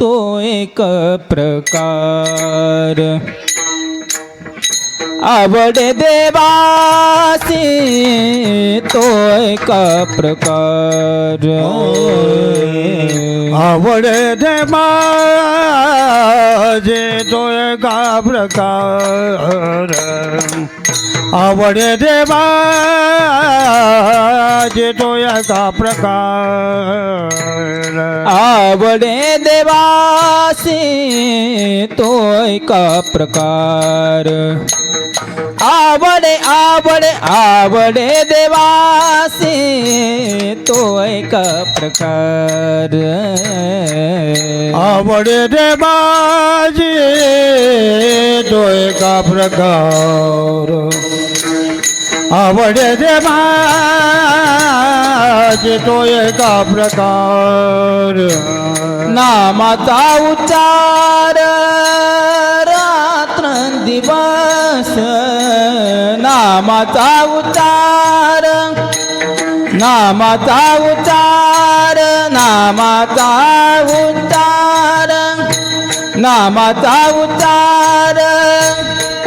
तो एक प्रकार आवडे देवासी तो एक प्रकार आवडे दे माझे तो एका प्रकार आवडे दे माझे तो एका प्रकार. आवडे देवासी तो एक प्रकार. आवडे आवडे आवडे देवासी तो एक प्रकार. आवडे दे माझे तो एका प्रकार. आवडे दे माझे तो एका प्रकार. नामाचा उच्चार रात्र दिवस. नामाचा उच्चार नामाचा उच्चार नामाचा उच्चार. नामाचा उच्चार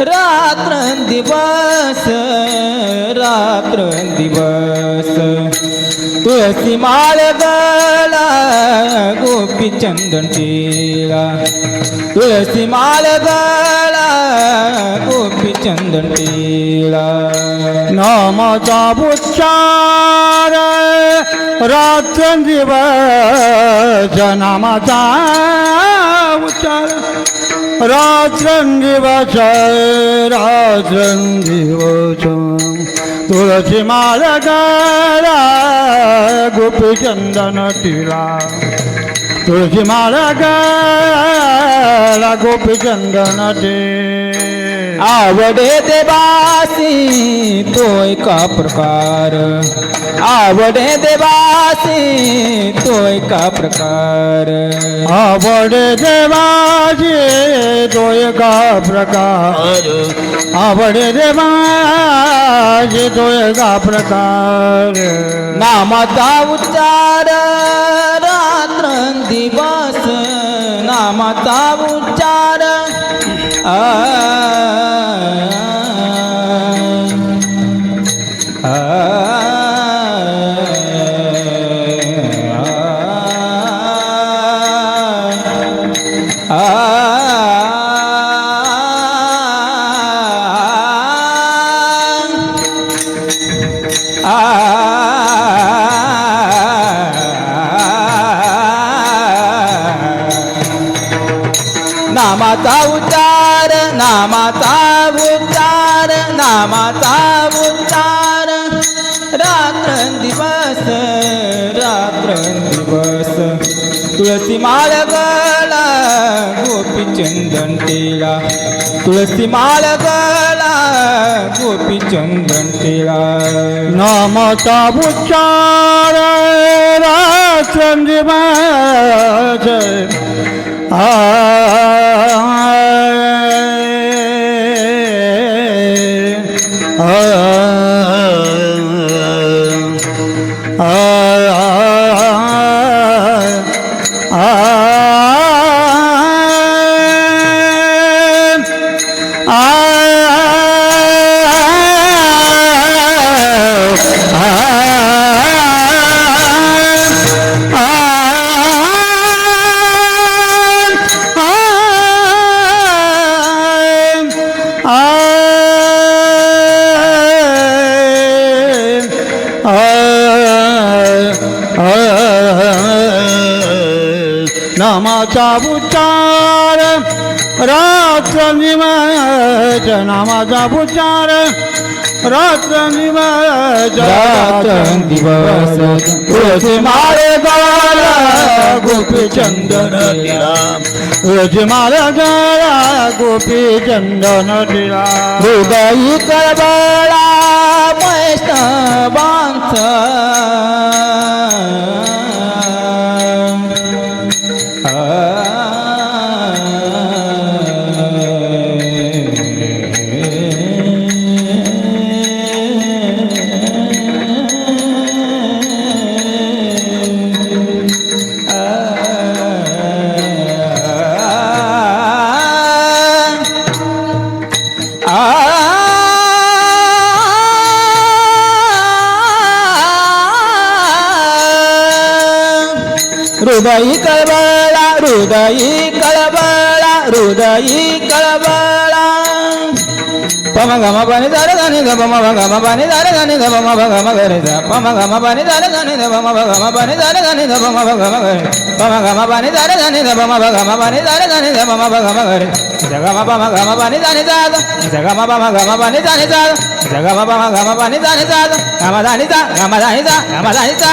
रात्र दिवस. रात्र दिवस. तुळसी माळ गला गोपी चंदन टेला तुळसी माळ गला गोपी चंदन टेला नामाचा उच्चार रात्र दिवस नामाचा उच्चार. रात्र दिवस रात्र दिवस. तुळशी माळ गाळा गोपी चंदन तिला तुळशी माळ गाळा गोपी चंदन टिळा आवडे देवासी तो एका प्रकार? आवडे देवासी तो एका प्रकार? आवडे देवाचे तो एका प्रकार? आवडे देवाचे तो एका प्रकार? नामाचा उच्चार रात्र दिवस. नामाचा उच्चार आ, नामाचा उच्चार नामाचा उच्चार नामाचा उच्चार. रात्र दिवस रात्र दिवस. तुळसी माळ गला गोपी चंदन टिळा. तुळसी माळ गला गोपी चंदन टिळा. नामाचा उच्चार राचंदिमाच आ नामाचा उच्चार रात्र निमज नामाचा उच्चार रात्र निमज रात्र दिवस तुळसी माळ गला गोपी चंदन टिळा तुझी माला गळा गोपी चंदन टिळा हृदयी कळबळा హృదయ కలబళ హృదయ కలబళ హృదయ కలబళ పమ గమ పని ధర గని గమ గమ పని దర గని గమ గమ గరి పమ గమ పని దర గని గమ గమ పని దర గని గమ గమ గరి పమ గమ పని దర గని గమ గమ పని దర గని గమ గమ గరి జగమ పమ గమ పని దని జాదు జగమ పమ గమ పని దని జాదు జగమ పమ గమ పని దని జాదు గమ దని జా గమ దని జా గమ దని జా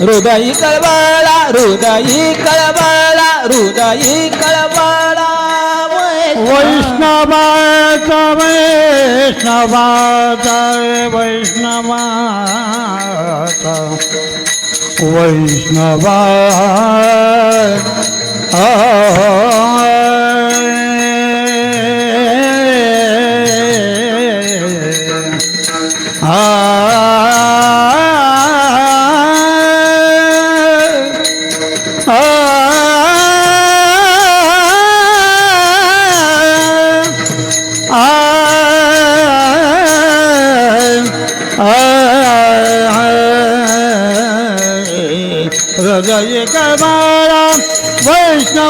हृदयी कळबळा हृदयी कळबळा हृदयी कळबळा वैष्णवाचा वैष्णवाचा वैष्णवाचा वैष्णवा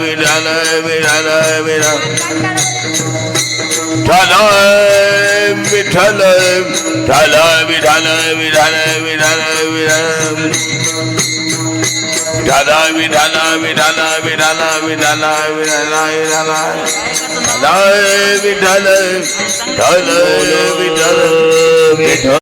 मिळाला मिळाला मिळाला ठाला विठाल ठाला विठाल विठाल विठाल विठाल विठाला विठाला विठाला विठाला विठाला विठाला विठाला विठाल विठाल विठाल विठाल